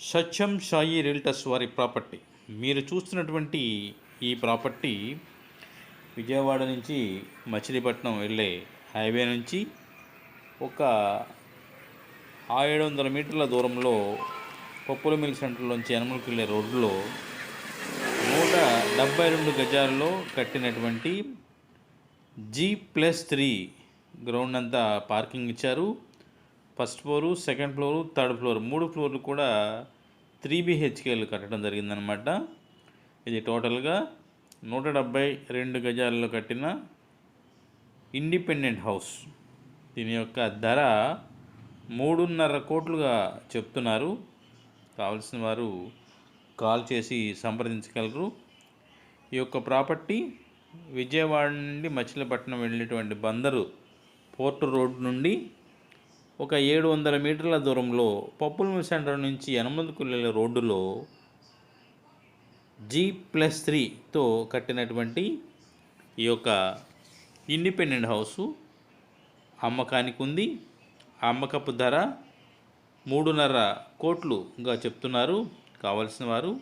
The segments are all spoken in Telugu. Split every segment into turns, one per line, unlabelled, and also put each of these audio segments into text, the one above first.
సత్యం సాయి రియల్టర్స్ వారి ప్రాపర్టీ. మీరు చూస్తున్నటువంటి ఈ ప్రాపర్టీ విజయవాడ నుంచి మచిలీపట్నం వెళ్ళే హైవే నుంచి ఒక ఆ ఏడు వందల మీటర్ల దూరంలో పప్పుల మిల్ సెంటర్లోంచి యనమలకి వెళ్ళే రోడ్డులో నూట డెబ్బై రెండు గజాల్లో కట్టినటువంటి జీ ప్లస్ త్రీ గ్రౌండ్ అంతా పార్కింగ్ ఇచ్చారు. First floor second floor third floor. మూడు ఫ్లోర్లు కూడా త్రీ బిహెచ్కేలు కట్టడం జరిగిందనమాట ఇది టోటల్గా నూట డెబ్బై రెండు గజాల్లో కట్టిన ఇండిపెండెంట్ హౌస్. దీని యొక్క ధర మూడున్నర కోట్లుగా చెప్తున్నారు. కావలసిన వారు కాల్ చేసి సంప్రదించగలరు. ఈ యొక్క ప్రాపర్టీ విజయవాడ నుండి మచిలీపట్నం వెళ్ళేటువంటి బందరు పోర్ట్ రోడ్ నుండి ఒక ఏడు వందల మీటర్ల దూరంలో పప్పుల మిల్ సెంటర్ నుంచి యనమదుకు వెళ్ళే రోడ్డులో జీ ప్లస్ త్రీతో కట్టినటువంటి ఈ యొక్క ఇండిపెండెంట్ హౌసు అమ్మకానికి ఉంది. ఆ అమ్మకపు ధర మూడున్నర కోట్లుగా చెప్తున్నారు. కావలసిన వారు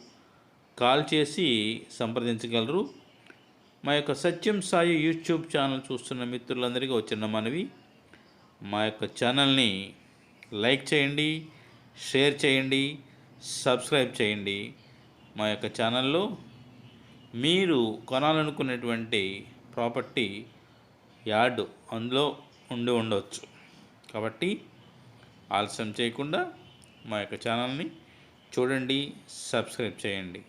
కాల్ చేసి సంప్రదించగలరు. మా యొక్క సత్యం సాయి యూట్యూబ్ ఛానల్ చూస్తున్న మిత్రులందరికీ వచ్చిన మనవి. మా యొక్క ఛానల్ని లైక్ చేయండి షేర్ చేయండి సబ్స్క్రైబ్ చేయండి. మా యొక్క ఛానల్లో మీరు కొనాలనుకునేటువంటి ప్రాపర్టీ యార్డ్ అందులో ఉండి ఉండవచ్చు కాబట్టి ఆలస్యం చేయకుండా మా యొక్క ఛానల్ని చూడండి సబ్స్క్రైబ్ చేయండి.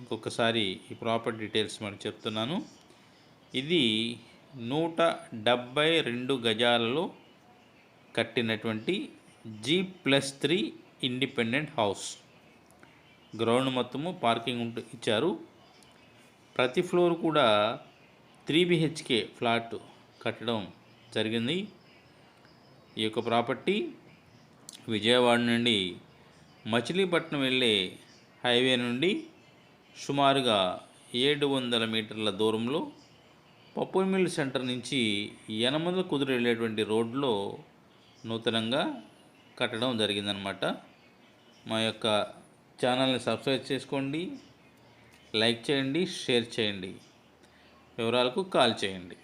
ఇంకొకసారి ఈ ప్రాపర్టీ డీటెయిల్స్ మరి చెప్తున్నాను. ఇది నూట డెబ్బై రెండు గజాలలో కట్టినటువంటి G plus three independent house. Ground మొత్తము పార్కింగ్ ఇచ్చారు. ప్రతి ఫ్లోర్ కూడా త్రీ బిహెచ్కే ఫ్లాట్ కట్టడం జరిగింది. ఈ యొక్క ప్రాపర్టీ విజయవాడ నుండి మచిలీపట్నం వెళ్ళే హైవే నుండి సుమారుగా ఏడు వందల మీటర్ల దూరంలో పప్పు మిల్ సెంటర్ నుంచి యనమల కుదురు వెళ్ళేటువంటి రోడ్లో నూతనంగా కట్టడం జరిగిందనమాట మా యొక్క ఛానల్ని సబ్స్క్రైబ్ చేసుకోండి లైక్ చేయండి షేర్ చేయండి. వివరాలకు కాల్ చేయండి.